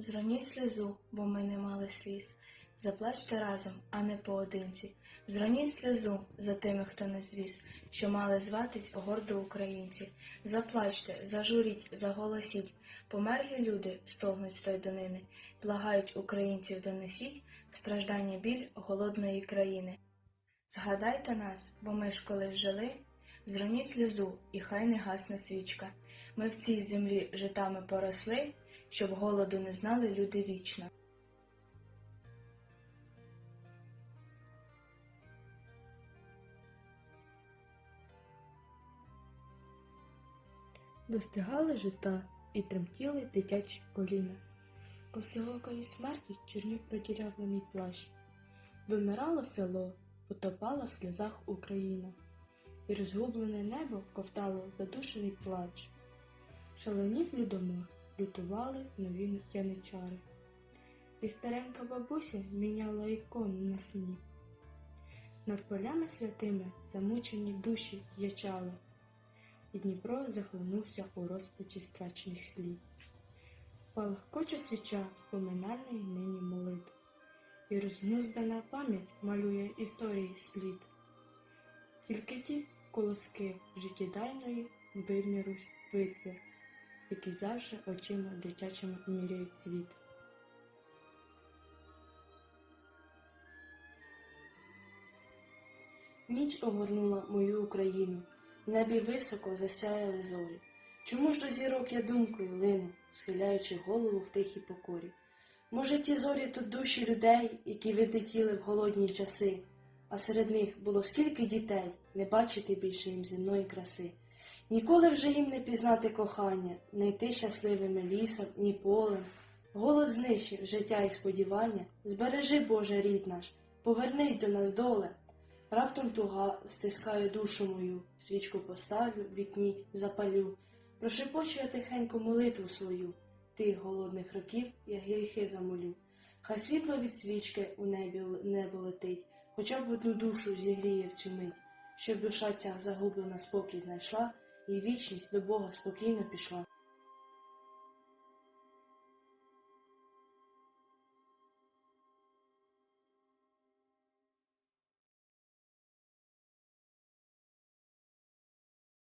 Зроніть сльозу, бо ми не мали сліз. Заплачте разом, а не поодинці. Зроніть сльозу за тими, хто не зріс, що мали зватись гордо українці. Заплачте, зажуріть, заголосіть. Померлі люди стогнуть з той донини, благають українців донесіть страждання біль голодної країни. Згадайте нас, бо ми ж колись жили. Зроніть сльозу, і хай не гасне свічка. Ми в цій землі житами поросли, щоб голоду не знали люди вічно. Достигали жита і тремтіли дитячі коліна. Після великої смерті чорнів продірявлений плащ. Вимирало село, потопала в сльозах Україна, і розгублене небо ковтало задушений плач. Шаленів людомор, лютували нові яничари. І старенька бабуся міняла ікон на сні. Над полями святими замучені душі ячали і Дніпро захлинувся у розпачі страчених слів. Палахкоче свіча поминальної нині молитви, і рознуздана пам'ять малює історії слід. Тільки ті колоски життєдайної виміру витвір, які завжди очима дитячими міряють світ. Ніч огорнула мою Україну, в небі високо засяяли зорі. Чому ж до зірок я думкою лину, схиляючи голову в тихій покорі? Може, ті зорі тут душі людей, які відлетіли в голодні часи, а серед них було скільки дітей, не бачити більше їм земної краси. Ніколи вже їм не пізнати кохання, не йти щасливими лісом, ні полем. Голод знищив життя і сподівання. Збережи, Боже рід наш, повернись до нас доле. Раптом туга стискає душу мою, свічку поставлю, вікні запалю. Прошепочу я тихенько молитву свою, тих голодних років я гріхи замолю. Хай світло від свічки у небі небо летить, хоча б одну душу зігріє в цю мить, щоб душа ця загублена спокій знайшла, і вічність до Бога спокійно пішла.